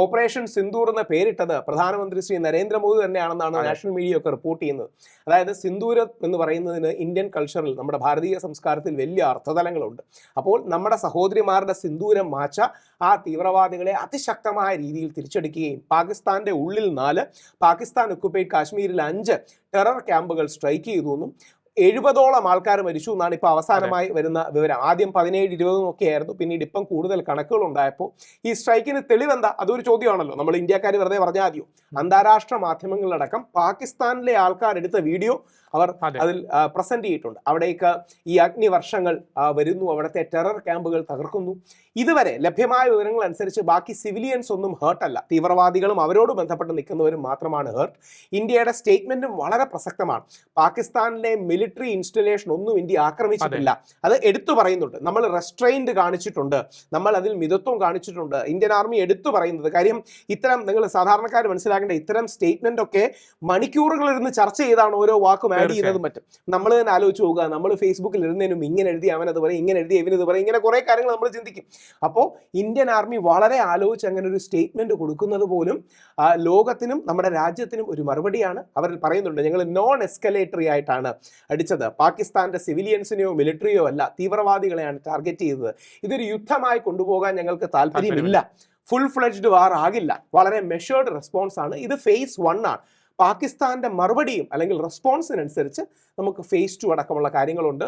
Operation Sindoor എന്ന പേരിട്ടത് പ്രധാനമന്ത്രി ശ്രീ നരേന്ദ്രമോദി തന്നെയാണെന്നാണ് നാഷണൽ മീഡിയ ഒക്കെ റിപ്പോർട്ട് ചെയ്യുന്നത്. അതായത് സിന്ദൂർ എന്ന് പറയുന്നതിന് ഇന്ത്യൻ കൾച്ചറിൽ നമ്മുടെ ഭാരതീയ സംസ്കാരത്തിൽ വലിയ അർത്ഥതലങ്ങളുണ്ട്. അപ്പോൾ നമ്മുടെ സഹോദരിമാരുടെ സിന്ദൂരം മാച്ച ആ തീവ്രവാദികളെ അതിശക്തമായ രീതിയിൽ തിരിച്ചടിക്കുകയും പാകിസ്ഥാന്റെ ഉള്ളിൽ നാല് പാകിസ്ഥാൻ ഒക്കുപ്പൈഡ് കാശ്മീരിൽ അഞ്ച് ടെറർ ക്യാമ്പുകൾ സ്ട്രൈക്ക് ചെയ്തു എന്നും എഴുപതോളം ആൾക്കാർ മരിച്ചു എന്നാണ് ഇപ്പോൾ അവസാനമായി വരുന്ന വിവരം. ആദ്യം പതിനേഴ് ഇരുപതും ഒക്കെ ആയിരുന്നു. പിന്നീട് ഇപ്പം കൂടുതൽ കണക്കുകൾ ഉണ്ടായപ്പോൾ ഈ സ്ട്രൈക്കിന് തെളിവെന്താ? അതൊരു ചോദ്യമാണല്ലോ. നമ്മൾ ഇന്ത്യക്കാർ വെറുതെ പറഞ്ഞാൽ മതിയോ? അന്താരാഷ്ട്ര മാധ്യമങ്ങളിലടക്കം പാകിസ്ഥാനിലെ ആൾക്കാർ എടുത്ത വീഡിയോ അവർ അതിൽ പ്രസന്റ് ചെയ്തിട്ടുണ്ട്. അവിടേക്ക് ഈ അഗ്നിവർഷങ്ങൾ വരുന്നു. അവിടുത്തെ ടെറർ ക്യാമ്പുകൾ തകർക്കുന്നു. ഇതുവരെ ലഭ്യമായ വിവരങ്ങൾ അനുസരിച്ച് ബാക്കി സിവിലിയൻസ് ഒന്നും ഹേർട്ട് അല്ല. തീവ്രവാദികളും അവരോട് ബന്ധപ്പെട്ട് നിൽക്കുന്നവരും മാത്രമാണ് ഹേർട്ട് ഇന്ത്യയുടെ സ്റ്റേറ്റ്മെന്റും വളരെ പ്രസക്തമാണ്. പാകിസ്ഥാനിലെ മിലിറ്ററി ഇൻസ്റ്റലേഷൻ ഒന്നും ഇന്ത്യ ആക്രമിച്ചിട്ടില്ല. അത്. എടുത്തു പറയുന്നുണ്ട്. നമ്മൾ റെസ്ട്രെയിൻഡ് കാണിച്ചിട്ടുണ്ട്. നമ്മൾ അതിൽ മിതത്വം കാണിച്ചിട്ടുണ്ട്. ഇന്ത്യൻ ആർമി എടുത്തു പറയുന്നത്. കാര്യം ഇത്തരം നിങ്ങൾ സാധാരണക്കാർ മനസ്സിലാക്കേണ്ട ഇത്തരം സ്റ്റേറ്റ്മെന്റ് ഒക്കെ മണിക്കൂറുകൾ ഇരുന്ന് ചർച്ച ചെയ്താണ് ഓരോ വാക്കും ആഡ് ചെയ്യുന്നതും മറ്റും. നമ്മൾ തന്നെ ആലോചിച്ച് പോകുക നമ്മൾ ഫേസ്ബുക്കിൽ ഇരുന്നതിനും ഇങ്ങനെ എഴുതി അവൻ അത് പറയും ഇങ്ങനെ എഴുതി ഇവൻ ഇത് പറയും ഇങ്ങനെ കുറേ കാര്യങ്ങൾ നമ്മൾ ചിന്തിക്കും. അപ്പോൾ ഇന്ത്യൻ ആർമി വളരെ ആലോചിച്ച് അങ്ങനെ ഒരു സ്റ്റേറ്റ്മെന്റ് കൊടുക്കുന്നത് പോലും ലോകത്തിനും നമ്മുടെ രാജ്യത്തിനും ഒരു മറുപടിയാണ്. അവർ പറയുന്നുണ്ട് ഞങ്ങൾ നോൺ എസ്കലേറ്ററി ആയിട്ടാണ് അടിച്ചത് പാകിസ്ഥാന്റെ സിവിലിയൻസിനെയോ മിലിറ്ററിയോ അല്ല തീവ്രവാദികളെയാണ് ടാർഗറ്റ് ചെയ്തത്. ഇതൊരു യുദ്ധമായി കൊണ്ടുപോകാൻ ഞങ്ങൾക്ക് താല്പര്യമില്ല. ഫുൾ ഫ്ലെഡ്ജ്ഡ് വാർ ആകില്ല. വളരെ മെഷേർഡ് റെസ്പോൺസ് ആണ്. ഇത് ഫേസ് വൺ ആണ്. പാകിസ്ഥാന്റെ മറുപടിയും അല്ലെങ്കിൽ റെസ്പോൺസിനനുസരിച്ച് നമുക്ക് ഫേസ് ടു അടക്കമുള്ള കാര്യങ്ങളുണ്ട്.